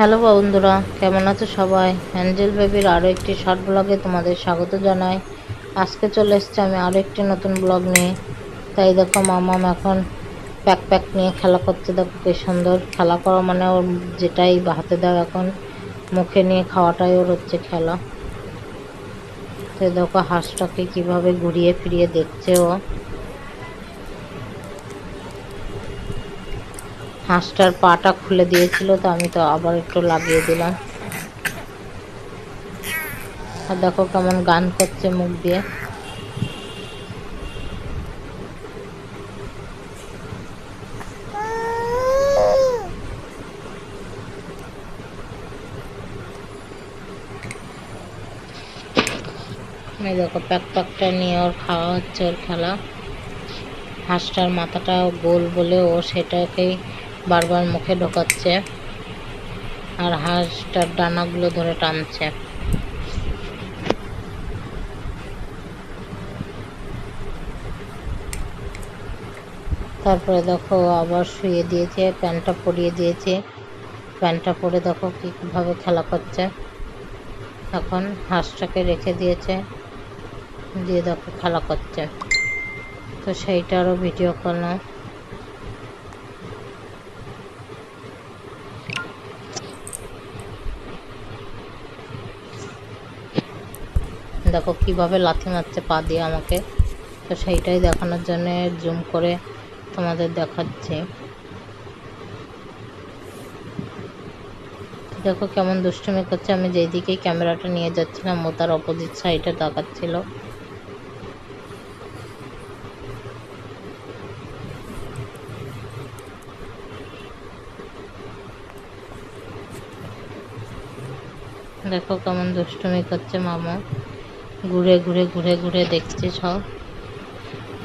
Hello বন্ধুরা, কেমন আছো সবাই? অ্যাঞ্জেল বেবির আরও একটি শর্ট ব্লগে তোমাদের স্বাগত জানাই। আজকে চলে এসছে আমি আরও একটি নতুন ব্লগ নিয়ে। তাই দেখো মামাম এখন প্যাক প্যাক নিয়ে খেলা করতে দেখো কি সুন্দর খেলা করা মানে ওর যেটাই হাতে দাও এখন, মুখে নিয়ে খাওয়াটাই ওর হচ্ছে খেলা। তো দেখো, হাঁসটাকে কীভাবে ঘুরিয়ে ফিরিয়ে দেখছে ও। হাঁসটার পাটা খুলে দিয়েছিল, তো আমি তো আবার একটু লাগিয়ে দিলাম। আর দেখো কেমন গান করছে মুখ দিয়ে। দেখো, প্যাক প্যাকটা নিয়ে ওর খাওয়া হচ্ছে ওর খেলা। হাঁসটার মাথাটা গোল বলে ও সেটাকেই বারবার মুখে ঢোকাচ্ছে আর হাঁসটার ডানাগুলো ধরে টানছে। তারপরে দেখো আবার শুয়ে দিয়েছে, প্যান্টটা পরিয়ে দিয়েছে। প্যান্টটা পরে দেখো কীভাবে খেলা করছে। এখন হাঁসটাকে রেখে দিয়েছে, দিয়ে দেখো খেলা করছে। তো সেইটারও ভিডিও করলাম। দেখো কীভাবে লাথি মারছে পা দিয়ে আমাকে। তো সেইটাই দেখানোর জন্য জুম করে তোমাদের দেখাচ্ছি। দেখো কেমন দুষ্টুমি করছে। আমি যেই দিকেই ক্যামেরাটা নিয়ে যাচ্ছিলাম, ও তার অপোজিট সাইডে তাকাচ্ছিল। দেখো কেমন দুষ্টুমি করছে মামা। ঘুরে ঘুরে ঘুরে ঘুরে দেখছে সব।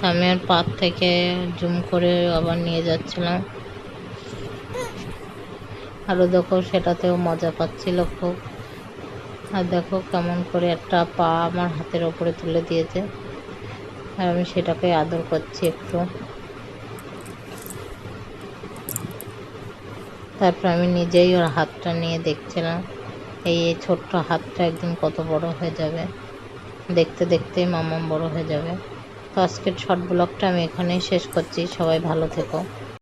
আমি আর পাত থেকে জুম করে আবার নিয়ে যাচ্ছিলাম। আরও দেখো সেটাতেও মজা পাচ্ছিল খুব। আর দেখো কেমন করে একটা পা আমার হাতের ওপরে তুলে দিয়েছে। আর আমি সেটাকে আদর করছি একটু। তারপর আমি নিজেই ওর হাতটা নিয়ে দেখছিলাম। এই ছোট্ট হাতটা একদিন কত বড় হয়ে যাবে। দেখতে দেখতে মামাম বড় হয়ে যাবে। তো আজকের শর্ট ব্লগটা আমি এখানেই শেষ করছি। সবাই ভালো থেকো।